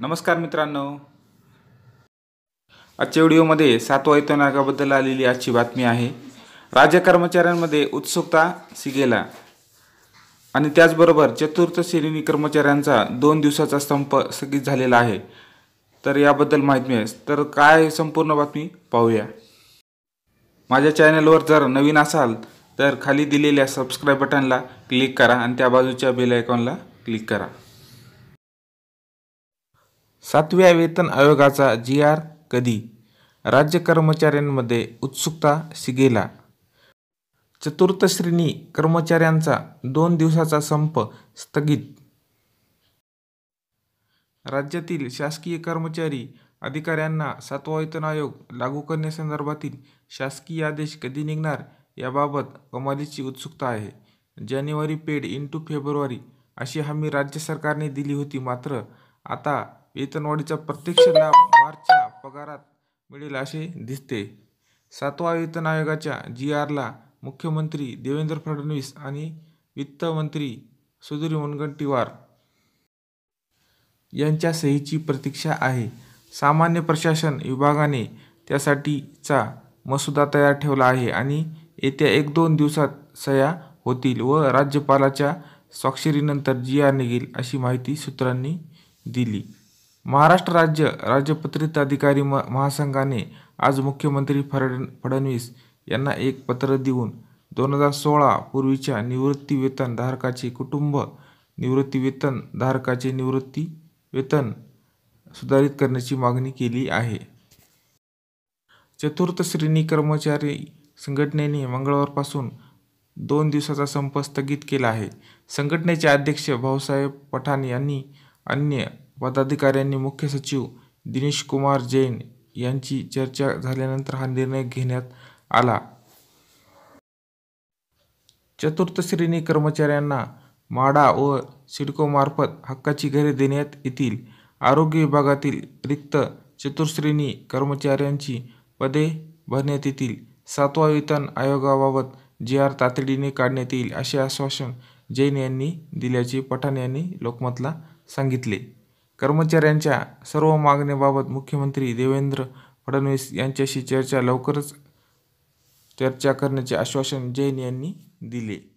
नमस्कार मित्रांनो. आजच्या व्हिडिओमध्ये सातवा वेतनागाबद्दल आलेली आजची बातमी आहे. राज्य कर्मचाऱ्यांमध्ये उत्सुकता सिगेला. आणि त्याचबरोबर चतुर्थ श्रेणी कर्मचाऱ्यांचा दोन दिवसाचा संप स्थगित झालेला आहे. तर याबद्दल माहिती मिळेल. तर काय संपूर्ण बातमी पाहूया. माझ्या चॅनलवर जर नवीन असाल तर खाली दिलेल्या सबस्क्राईब बटनला क्लिक करा आणि त्या बाजूच्या बेल आयकॉनला क्लिक करा. सातव्या वेतन आयोगाचा जी आर कधी? राज्य कर्मचाऱ्यांमध्ये उत्सुकता शिगेला. चतुर्थ श्रेणी कर्मचाऱ्यांचा दोन दिवसाचा संप स्थगित. राज्यातील शासकीय कर्मचारी अधिकाऱ्यांना सातवा वेतन आयोग लागू करण्यासंदर्भातील शासकीय आदेश कधी निघणार याबाबत कमालीची उत्सुकता आहे. जानेवारी पेड इंटू फेब्रुवारी अशी हमी राज्य सरकारने दिली होती मात्र आता वेतनवाढीचा प्रत्यक्ष लाभ मार्चच्या पगारात मिळेल असे दिसते. सातवा वेतन आयोगाच्या जी आरला मुख्यमंत्री देवेंद्र फडणवीस आणि वित्तमंत्री सुधीर मुनगंटीवार यांच्या सहीची प्रतीक्षा आहे. सामान्य प्रशासन विभागाने त्यासाठीचा मसुदा तयार ठेवला आहे आणि येत्या एक दोन दिवसात सह्या होतील व राज्यपालाच्या स्वाक्षरीनंतर जी आर निघेल अशी माहिती सूत्रांनी दिली. महाराष्ट्र राज्य राजपत्रित अधिकारी म महासंघाने आज मुख्यमंत्री फड फडणवीस यांना एक पत्र देऊन दोन हजार सोळा पूर्वीच्या निवृत्ती वेतन धारकाचे कुटुंब निवृत्ती वेतन धारकाचे निवृत्ती वेतन सुधारित करण्याची मागणी केली आहे. चतुर्थ श्रेणी कर्मचारी संघटनेने मंगळवारपासून दोन दिवसाचा संप स्थगित केला आहे. संघटनेचे अध्यक्ष भाऊसाहेब पठाण यांनी अन्य पदाधिकाऱ्यांनी मुख्य सचिव दिनेश कुमार जैन यांची चर्चा झाल्यानंतर हा निर्णय घेण्यात आला. चतुर्थ श्रेणी कर्मचाऱ्यांना माडा व सिडकोमार्फत हक्काची घरे देण्यात येतील. आरोग्य विभागातील रिक्त चतुर्श्रेणी कर्मचाऱ्यांची पदे भरण्यात येतील. सातवा वेतन आयोगाबाबत जे आर तातडीने काढण्यात येईल असे आश्वासन जैन यांनी दिल्याचे पठाण यांनी लोकमतला सांगितले. कर्मचाऱ्यांच्या सर्व मागण्याबाबत मुख्यमंत्री देवेंद्र फडणवीस यांच्याशी चर्चा लवकरच चर्चा करण्याचे आश्वासन जैन यांनी दिले.